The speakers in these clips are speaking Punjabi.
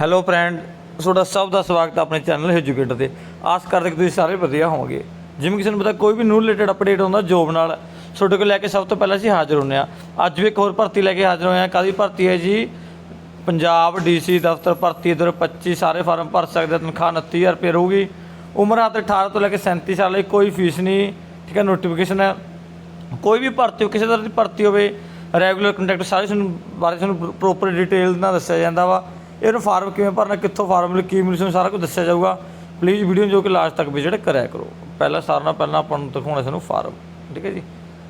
ਹੈਲੋ ਫਰੈਂਡ ਤੁਹਾਡਾ ਸਭ ਦਾ ਸਵਾਗਤ ਹੈ ਆਪਣੇ ਚੈਨਲ ਐਜੂਕੇਟਰ ਤੇ। ਆਸ ਕਰਦੇ ਕਿ ਤੁਸੀਂ ਸਾਰੇ ਵਧੀਆ ਹੋਵੋਗੇ। ਜਿਵੇਂ ਕਿ ਤੁਹਾਨੂੰ ਪਤਾ ਕੋਈ ਵੀ ਨਿਊ ਰਿਲੇਟਡ ਅਪਡੇਟ ਹੁੰਦਾ ਜੋਬ ਨਾਲ ਤੁਹਾਡੇ ਕੋਲ ਲੈ ਕੇ ਸਭ ਤੋਂ ਪਹਿਲਾਂ ਅਸੀਂ ਹਾਜ਼ਰ ਹੁੰਨੇ ਆ ਅੱਜ ਵੀ ਇੱਕ ਹੋਰ ਭਰਤੀ ਲੈ ਕੇ ਹਾਜ਼ਰ ਹੋਏ ਆ ਕਾਦੀ ਭਰਤੀ ਹੈ ਜੀ? ਪੰਜਾਬ ਡੀਸੀ ਦਫ਼ਤਰ ਭਰਤੀ ਇਧਰ 25 ਸਾਰੇ ਫਾਰਮ ਭਰ ਸਕਦੇ ਹੋ, ਤਨਖਾਹ 29000 ਰੁਪਏ ਰਹੂਗੀ। ਉਮਰਾਂ 'ਤੇ 18 ਤੋਂ ਲੈ ਕੇ 37 ਸਾਲ ਲਈ ਕੋਈ ਫੀਸ ਨਹੀਂ ਠੀਕ ਹੈ ਨੋਟੀਫਿਕੇਸ਼ਨ ਹੈ। ਕੋਈ ਵੀ ਭਰਤੀ ਹੋ ਕਿਸੇ ਤਰ੍ਹਾਂ ਦੀ ਭਰਤੀ ਹੋਵੇ ਰੈਗੂਲਰ ਕੰਟੈਕਟ ਸਾਰੇ ਤੁਹਾਨੂੰ ਬਾਰੇ ਤੁਹਾਨੂੰ ਪ੍ਰੋਪਰ ਡਿਟੇਲ ਨਾਲ ਦੱਸਿਆ ਜਾਂਦਾ ਵਾ। ਇਹਨੂੰ ਫਾਰਮ ਕਿਵੇਂ ਭਰਨਾ, ਕਿੱਥੋਂ ਫਾਰਮ ਲਈ ਕੀ ਮਿਲੂ ਤੁਹਾਨੂੰ ਸਾਰਾ ਕੁਝ ਦੱਸਿਆ ਜਾਊਗਾ। ਪਲੀਜ਼ ਵੀਡੀਓ ਜੋ ਕਿ ਲਾਸਟ ਤੱਕ ਵਿਜ਼ਿਟ ਕਰਿਆ ਕਰੋ। ਪਹਿਲਾਂ ਸਾਰਿਆਂ ਨਾਲ ਪਹਿਲਾਂ ਆਪਾਂ ਨੂੰ ਦਿਖਾਉਣਾ ਸਾਨੂੰ ਫਾਰਮ, ਠੀਕ ਹੈ ਜੀ?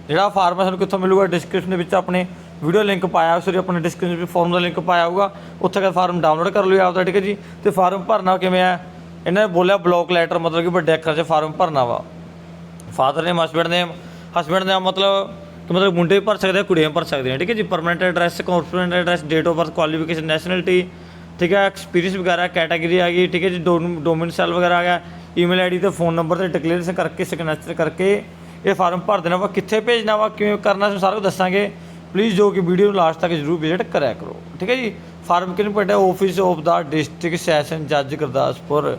ਜਿਹੜਾ ਫਾਰਮ ਹੈ ਤੁਹਾਨੂੰ ਕਿੱਥੋਂ ਮਿਲੂਗਾ ਡਿਸਕ੍ਰਿਪਸ਼ਨ ਦੇ ਵਿੱਚ ਆਪਣੇ ਵੀਡੀਓ ਲਿੰਕ ਪਾਇਆ ਸੋਰੀ ਆਪਣੇ ਡਿਸਕ੍ਰਿਪਸ਼ਨ ਵਿੱਚ ਫਾਰਮ ਦਾ ਲਿੰਕ ਪਾਇਆ ਹੋਊਗਾ। ਉੱਥੇ ਦਾ ਫਾਰਮ ਡਾਊਨਲੋਡ ਕਰ ਲਿਓ ਆਪਦਾ, ਠੀਕ ਹੈ ਜੀ? ਤੇ ਫਾਰਮ ਭਰਨਾ ਕਿਵੇਂ ਹੈ ਇਹਨਾਂ ਨੇ ਬੋਲਿਆ ਬਲੌਕ ਲੈਟਰ ਮਤਲਬ ਕਿ ਵੱਡੇ ਅੱਖਰਾਂ 'ਚ ਫਾਰਮ ਭਰਨਾ ਵਾ। Father name husband name husband ਦਾ ਮਤਲਬ ਕਿ ਮਤਲਬ ਮੁੰਡੇ ਵੀ ਭਰ ਸਕਦੇ ਆ, ਕੁੜੀਆਂ ਵੀ ਭਰ ਸਕਦੇ ਆ ਠੀਕ ਹੈ ਜੀ? Permanent address corporate address date of birth qualification nationality ਠੀਕ ਹੈ ਐਕਸਪੀਰੀਅੰਸ ਵਗੈਰਾ ਕੈਟਾਗਰੀ ਆ ਗਈ, ਠੀਕ ਹੈ ਜੀ ਡੋਮਿਨ ਸੈਲ ਵਗੈਰਾ ਆ ਗਿਆ ਈਮੇਲ ਆਈਡੀ ਤੇ ਫੋਨ ਨੰਬਰ ਤੇ ਡਿਕਲੇਅਰੇਸ਼ਨ ਕਰਕੇ ਸਿਗਨੇਚਰ ਕਰਕੇ ਇਹ ਫਾਰਮ ਭਰ ਦੇਣਾ ਵਾ। ਕਿੱਥੇ ਭੇਜਣਾ ਵਾ, ਕਿਵੇਂ ਕਰਨਾ ਤੁਹਾਨੂੰ ਸਾਰਾ ਕੁਝ ਦੱਸਾਂਗੇ। ਪਲੀਜ਼ ਜੋ ਕਿ ਵੀਡੀਓ ਨੂੰ ਲਾਸਟ ਤੱਕ ਜਰੂਰ ਵਿਜ਼ਿਟ ਕਰਿਆ ਕਰੋ। ਠੀਕ ਹੈ ਜੀ ਫਾਰਮ ਕਿਹਨੂੰ ਪੜਿਆ ਆਫਿਸ ਆਫ ਦਾ ਡਿਸਟ੍ਰਿਕਟ ਸੈਸ਼ਨ ਜੱਜ ਗੁਰਦਾਸਪੁਰ।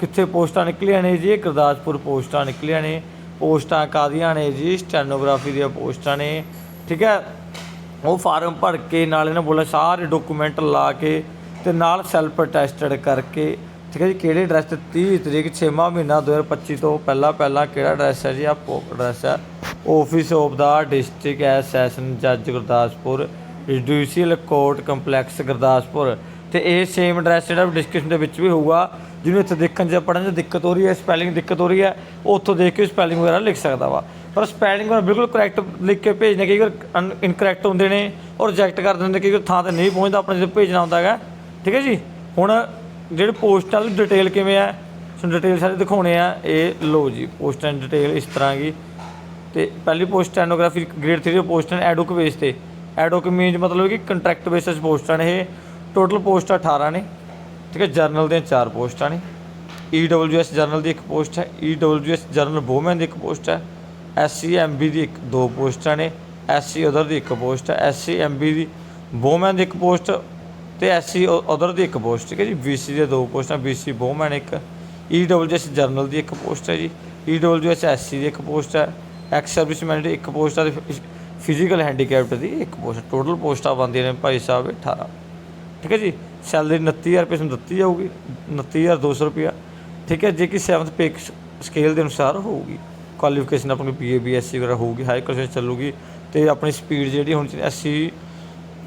ਕਿੱਥੇ ਪੋਸਟਾਂ ਨਿਕਲੀਆਂ ਨੇ ਜੀ? ਗੁਰਦਾਸਪੁਰ ਪੋਸਟਾਂ ਨਿਕਲੀਆਂ ਨੇ। ਪੋਸਟਾਂ ਕਾਦੀਆਂ ਨੇ ਜੀ? ਸਟੈਨੋਗ੍ਰਾਫੀ ਦੀਆਂ ਪੋਸਟਾਂ ਨੇ। ਠੀਕ ਹੈ, ਉਹ ਫਾਰਮ ਭਰ ਕੇ ਨਾਲ ਇਹਨਾਂ ਬੋਲਿਆ, ਸਾਰੇ ਡਾਕੂਮੈਂਟ ਲਾ ਕੇ ਤੇ ਨਾਲ ਸੈਲਫ ਟੈਸਟਡ ਕਰਕੇ, ਠੀਕ ਹੈ ਜੀ, ਕਿਹੜੇ ਐਡਰੈਸ ਤੇ 30 ਤਰੀਕ 6ਵਾਂ ਮਹੀਨਾ 2025 ਤੋਂ ਪਹਿਲਾਂ ਪਹਿਲਾਂ ਕਿਹੜਾ ਐਡਰੈਸ ਹੈ ਜੀ? ਆ ਐਡਰੈਸ ਹੈ। ਆਫਿਸ ਆਫ ਦਾ ਡਿਸਟ੍ਰਿਕਟ ਐਸ ਸੈਸ਼ਨ ਜੱਜ Gurdaspur judicial court complex Gurdaspur. ਤੇ ਇਹ ਸੇਮ ਐਡਰੈਸ ਜਿਹੜਾ ਡਿਸਕ੍ਰਿਪਸ਼ਨ ਦੇ ਵਿੱਚ ਵੀ ਹੋਊਗਾ, ਜਿਹਨੂੰ ਇੱਥੇ ਦੇਖਣ 'ਚ ਪੜ੍ਹਨ 'ਚ ਦਿੱਕਤ ਹੋ ਰਹੀ ਹੈ ਸਪੈਲਿੰਗ ਦਿੱਕਤ ਹੋ ਰਹੀ ਹੈ ਉਹ ਉੱਥੋਂ ਦੇਖ ਕੇ ਸਪੈਲਿੰਗ ਵਗੈਰਾ ਲਿਖ ਸਕਦਾ ਵਾ। ਪਰ ਸਪੈਲਿੰਗ ਵਗੈਰਾ ਬਿਲਕੁਲ ਕਰੈਕਟ ਲਿਖ ਕੇ ਭੇਜਣੇ ਕਈ ਵਾਰ ਇਨਕਰੈਕਟ ਹੁੰਦੇ ਨੇ ਔਰ ਰਿਜੈਕਟ ਕਰ ਦਿੰਦੇ ਕਈ ਵਾਰ ਥਾਂ ਤੇ ਨਹੀਂ ਪਹੁੰਚਦਾ, ਆਪਣੇ ਜਦੋਂ ਭੇਜਣਾ ਹੁੰਦਾ ਹੈਗਾ। ਠੀਕ ਹੈ ਜੀ? ਹੁਣ ਜਿਹੜੇ ਪੋਸਟਾਂ ਦੀ ਡਿਟੇਲ ਕਿਵੇਂ ਆ, ਤੁਹਾਨੂੰ ਡਿਟੇਲ ਸਾਰੇ ਦਿਖਾਉਣੇ ਆ। ਇਹ ਲੋ ਜੀ ਪੋਸਟਾਂ ਦੀ ਡਿਟੇਲ ਇਸ ਤਰ੍ਹਾਂ ਦੀ। ਤੇ ਪਹਿਲੀ ਪੋਸਟ ਸਟੈਨੋਗ੍ਰਾਫੀ ਗ੍ਰੇਡ 3 ਦੀ ਪੋਸਟ ਹੈ ਐਡੋਕ ਬੇਸ ਤੇ। ਐਡੋਕ ਮੀਨਸ ਮਤਲਬ ਕਿ ਕੰਟਰੈਕਟ ਬੇਸਿਸ ਪੋਸਟਾਂ ਨੇ ਇਹ। ਟੋਟਲ ਪੋਸਟਾਂ 18 ਨੇ। ਠੀਕ ਹੈ ਜਰਨਲ ਦੀਆਂ ਚਾਰ ਪੋਸਟਾਂ ਨੇ। ਈਡਬਲਯੂਐਸ ਜਰਨਲ ਦੀ ਇੱਕ ਪੋਸਟ ਹੈ। ਈਡਬਲਯੂਐਸ ਜਰਨਲ ਵੂਮਨ ਦੀ ਇੱਕ ਪੋਸਟ ਹੈ। ਐਸਸੀਐਮਬੀ ਦੀ ਇੱਕ, ਦੋ ਪੋਸਟਾਂ ਨੇ। ਐਸਸੀ ਅਦਰ ਦੀ ਇੱਕ ਪੋਸਟ ਹੈ। ਐਸਸੀਐਮਬੀ ਦੀ ਵੂਮਨ ਦੀ ਇੱਕ ਪੋਸਟ ਤੇ ਐਸਸੀ ਅਦਰ ਦੀ ਇੱਕ ਪੋਸਟ ਠੀਕ ਹੈ ਜੀ ਬੀਸੀ ਦੀਆਂ ਦੋ ਪੋਸਟਾਂ ਬੀਸੀ ਵੂਮਨ ਇੱਕ ਈਡਬਲਯੂਐਸ ਜਰਨਲ ਦੀ ਇੱਕ ਪੋਸਟ ਹੈ ਜੀ ਈਡਬਲਯੂਐਸ ਐਸਸੀ ਦੀ ਇੱਕ ਪੋਸਟ ਹੈ, ਐਕਸ ਸਰਵਿਸਮੈਨ ਦੀ ਇੱਕ ਪੋਸਟ ਹੈ, ਤੇ ਫਿਜ਼ੀਕਲ ਹੈਂਡੀਕੈਪਟ ਦੀ ਇੱਕ ਪੋਸਟ ਟੋਟਲ ਪੋਸਟਾਂ ਬਣਦੀਆਂ ਨੇ ਭਾਈ ਸਾਹਿਬ 18 ਠੀਕ ਹੈ ਜੀ, ਸੈਲਰੀ 29000 ਰੁਪਏ ਤੁਹਾਨੂੰ ਦਿੱਤੀ ਜਾਊਗੀ 29200 ਰੁਪਇਆ। ਠੀਕ ਹੈ, ਜੇ ਕਿ 7th ਪੇ ਸਕੇਲ ਦੇ ਅਨੁਸਾਰ ਹੋਊਗੀ, ਕੁਆਲੀਫਿਕੇਸ਼ਨ ਆਪਣੀ ਬੀਏ ਬੀਐਸਸੀ ਵਗੈਰਾ ਹੋਊਗੀ, ਹਾਈ ਕੁਆਲੀਫਿਕੇਸ਼ਨ ਚੱਲੂਗੀ, ਤੇ ਆਪਣੀ ਸਪੀਡ ਜਿਹੜੀ ਹੁਣ ਚਾਹੀਦੀ 80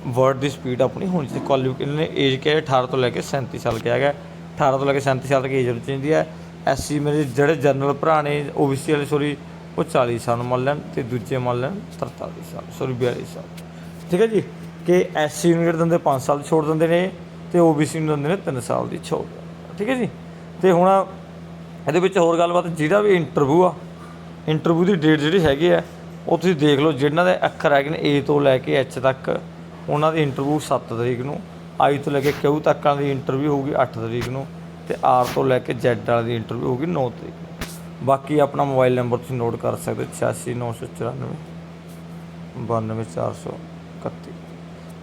ਵਰਡ ਦੀ ਸਪੀਡ ਆਪਣੀ ਹੋਣੀ ਚਾਹੀਦੀ। ਕੁਆਲੀਫਿਕੇਸ਼ਨ ਨੇ ਏਜ ਕਿਹਾ ਹੈ 18 ਤੋਂ ਲੈ ਕੇ 37 ਸਾਲ ਕਿਹਾ ਗਿਆ। 18 ਤੋਂ ਲੈ ਕੇ 37 ਸਾਲ ਤੱਕ ਏਜ ਹੋਣੀ ਚਾਹੀਦੀ ਹੈ। ਐਸਸੀ ਮੇਰੇ ਜਿਹੜੇ ਜਨਰਲ ਭਰਾ ਨੇ ਓਬੀਸੀ ਵਾਲੇ ਸੋਰੀ ਉਹ 40 ਸਾਲ ਮੰਨ ਲੈਣ ਤੇ ਦੂਜੇ ਮੰਨ ਲੈਣ 43 ਸਾਲ ਸੋਰੀ 42 ਸਾਲ। ਠੀਕ ਹੈ ਜੀ? ਕਿ ਐਸਸੀ ਨੂੰ ਜਿਹੜੇ ਦਿੰਦੇ 5 ਸਾਲ ਦੀ ਛੋੜ ਦਿੰਦੇ ਨੇ ਤੇ ਓਬੀਸੀ ਨੂੰ ਦਿੰਦੇ ਨੇ 3 ਸਾਲ ਦੀ ਛੋੜ ਠੀਕ ਹੈ ਜੀ? ਤੇ ਹੁਣ ਇਹਦੇ ਵਿੱਚ ਹੋਰ ਗੱਲਬਾਤ, ਜਿਹੜਾ ਵੀ ਇੰਟਰਵਿਊ ਆ ਇੰਟਰਵਿਊ ਦੀ ਡੇਟ ਜਿਹੜੀ ਹੈਗੀ ਆ ਉਹ ਤੁਸੀਂ ਦੇਖ ਲਓ, ਜਿਹਨਾਂ ਦੇ ਅੱਖਰ ਹੈਗੇ ਨੇ ਏ ਤੋਂ ਲੈ ਕੇ ਐਚ ਤੱਕ। ਉਹਨਾਂ ਦੀ ਇੰਟਰਵਿਊ 7 ਤਰੀਕ ਨੂੰ, ਆਈ ਤੋਂ ਲੈ ਕੇ ਕਿਊ ਤੱਕਾਂ ਦੀ ਇੰਟਰਵਿਊ ਹੋਊਗੀ 8 ਤਰੀਕ ਨੂੰ ਤੇ ਆਰ ਤੋਂ ਲੈ ਕੇ ਜ਼ੈਡ ਵਾਲੀ ਦੀ ਇੰਟਰਵਿਊ ਹੋਊਗੀ 9 ਤਰੀਕ ਨੂੰ। ਬਾਕੀ ਆਪਣਾ ਮੋਬਾਈਲ ਨੰਬਰ ਤੁਸੀਂ ਨੋਟ ਕਰ ਸਕਦੇ ਹੋ 86994 92431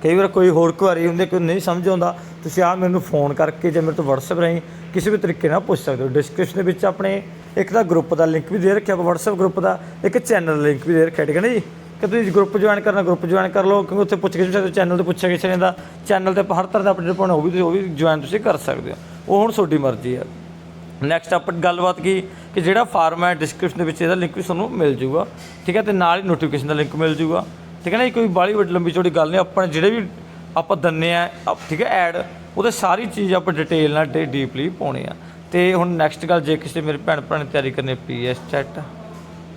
ਕਈ ਵਾਰ ਕੋਈ ਹੋਰ ਕੁਆਰੀ ਹੁੰਦੀ, ਕੋਈ ਨਹੀਂ ਸਮਝ ਆਉਂਦਾ, ਤੁਸੀਂ ਆ ਮੈਨੂੰ ਫੋਨ ਕਰਕੇ ਜਾਂ ਮੇਰੇ ਤੋਂ WhatsApp ਰਾਹੀਂ ਕਿਸੇ ਵੀ ਤਰੀਕੇ ਨਾਲ ਪੁੱਛ ਸਕਦੇ ਹੋ। ਡਿਸਕ੍ਰਿਪਸ਼ਨ ਦੇ ਵਿੱਚ ਆਪਣੇ ਇੱਕ ਤਾਂ ਗਰੁੱਪ ਦਾ ਲਿੰਕ ਵੀ ਦੇ ਰੱਖਿਆ ਆਪਾਂ WhatsApp ਗਰੁੱਪ ਦਾ ਇੱਕ ਚੈਨਲ ਲਿੰਕ ਵੀ ਦੇ ਰੱਖਿਆ, ਠੀਕ ਹੈ ਨਾ ਜੀ? ਕਿ ਤੁਸੀਂ ਗਰੁੱਪ ਜੁਆਇਨ ਕਰਨਾ ਗਰੁੱਪ ਜੁਆਇਨ ਕਰ ਲਓ, ਕਿਉਂਕਿ ਉੱਥੇ ਪੁੱਛ ਕੇ ਤੁਸੀਂ ਚੈਨਲ ਤੇ ਪੁੱਛਿਆ ਕਿਸੇ ਨੇ ਦਾ ਚੈਨਲ ਤੇ ਆਪਾਂ ਹਰ ਤਰ੍ਹਾਂ ਦਾ ਅਪਡੇਟ ਪਾਉਣਾ, ਉਹ ਵੀ ਤੁਸੀਂ, ਉਹ ਵੀ ਜੁਆਇਨ ਤੁਸੀਂ ਕਰ ਸਕਦੇ ਹੋ। ਉਹ ਹੁਣ ਤੁਹਾਡੀ ਮਰਜ਼ੀ ਹੈ ਨੈਕਸਟ ਆਪਾਂ ਗੱਲਬਾਤ ਕੀ, ਕਿ ਜਿਹੜਾ ਫਾਰਮ ਹੈ ਡਿਸਕ੍ਰਿਪਸ਼ਨ ਦੇ ਵਿੱਚ ਇਹਦਾ ਲਿੰਕ ਵੀ ਤੁਹਾਨੂੰ ਮਿਲ ਜੂਗਾ। ਠੀਕ ਹੈ, ਤੇ ਨਾਲ ਹੀ ਨੋਟੀਫਿਕੇਸ਼ਨ ਦਾ ਲਿੰਕ ਮਿਲ ਜੂਗਾ। ਠੀਕ ਹੈ ਨਾ, ਇਹ ਕੋਈ ਬਾਲੀ ਵੱਡੀ, ਲੰਬੀ ਚੌੜੀ ਗੱਲ ਨਹੀਂ, ਆਪਾਂ ਜਿਹੜੇ ਵੀ ਆਪਾਂ ਦੰਨੇ ਆ, ਅਪ- ਠੀਕ ਹੈ ਐਡ ਉਹਦੇ ਸਾਰੀ ਚੀਜ਼ ਆਪਾਂ ਡਿਟੇਲ ਨਾਲ ਡੇ ਡੀਪਲੀ ਪਾਉਣੇ ਆ। ਤੇ ਹੁਣ ਨੈਕਸਟ ਗੱਲ, ਜੇ ਕਿਸੇ ਮੇਰੇ ਭੈਣ ਭਰਾ ਨੇ ਤਿਆਰੀ ਕਰਨੀ PS chat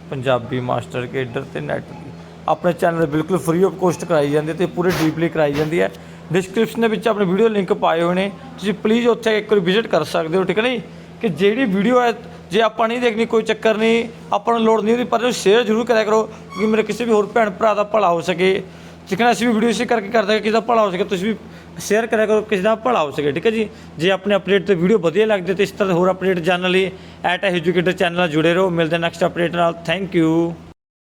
Punjabi master, cadre ਤੇ ਨੈਟ ਆਪਣੇ ਚੈਨਲ ਤੇ ਬਿਲਕੁਲ ਫ੍ਰੀ ਆਫ ਕੋਸਟ ਕਰਾਈ ਜਾਂਦੀ ਹੈ ਤੇ ਪੂਰੇ ਡੀਪਲੀ ਕਰਾਈ ਜਾਂਦੀ ਹੈ। ਡਿਸਕ੍ਰਿਪਸ਼ਨ ਦੇ ਵਿੱਚ ਆਪਣੇ ਵੀਡੀਓ ਲਿੰਕ ਪਾਏ ਹੋਏ ਨੇ। ਤੁਸੀਂ ਪਲੀਜ਼ ਉੱਥੇ ਇੱਕ ਵਾਰ ਵਿਜ਼ਿਟ ਕਰ ਸਕਦੇ ਹੋ, ਠੀਕ ਹੈ ਨਾ ਜੀ? ਕਿ ਜਿਹੜੀ ਵੀਡੀਓ ਹੈ, ਜੇ ਆਪਾਂ ਨਹੀਂ ਦੇਖਣੀ, ਕੋਈ ਚੱਕਰ ਨਹੀਂ, ਆਪਾਂ ਨੂੰ ਲੋੜ ਨਹੀਂ ਉਹਦੀ ਪਰ ਸ਼ੇਅਰ ਜ਼ਰੂਰ ਕਰਿਆ ਕਰੋ ਕਿ ਮੇਰੇ ਕਿਸੇ ਵੀ ਹੋਰ ਭੈਣ ਭਰਾ ਦਾ ਭਲਾ ਹੋ ਸਕੇ। ਜਿਕਣਾ ਅਸੀਂ ਵੀ ਵੀਡੀਓ ਇਸੇ ਕਰਕੇ ਕਰਦੇ ਹਾਂ ਕਿਸੇ ਦਾ ਭਲਾ ਹੋ ਸਕੇ, ਤੁਸੀਂ ਵੀ ਸ਼ੇਅਰ ਕਰਿਆ ਕਰੋ ਕਿਸੇ ਦਾ ਭਲਾ ਹੋ ਸਕੇ, ਠੀਕ ਹੈ ਜੀ? ਜੇ ਆਪਣੇ ਅਪਡੇਟ ਤੇ ਵੀਡੀਓ ਵਧੀਆ ਲੱਗਦੇ, ਤੇ ਇਸ ਤਰ੍ਹਾਂ ਦੇ ਹੋਰ ਅਪਡੇਟ ਜਾਣਨ ਲਈ ਐਟ ਐਜੂਕੇਟਰ ਚੈਨਲ ਨਾਲ ਜੁੜੇ ਰਹੋ। ਮਿਲਦੇ ਨੈਕਸਟ ਅਪਡੇਟ ਨਾਲ। Thank you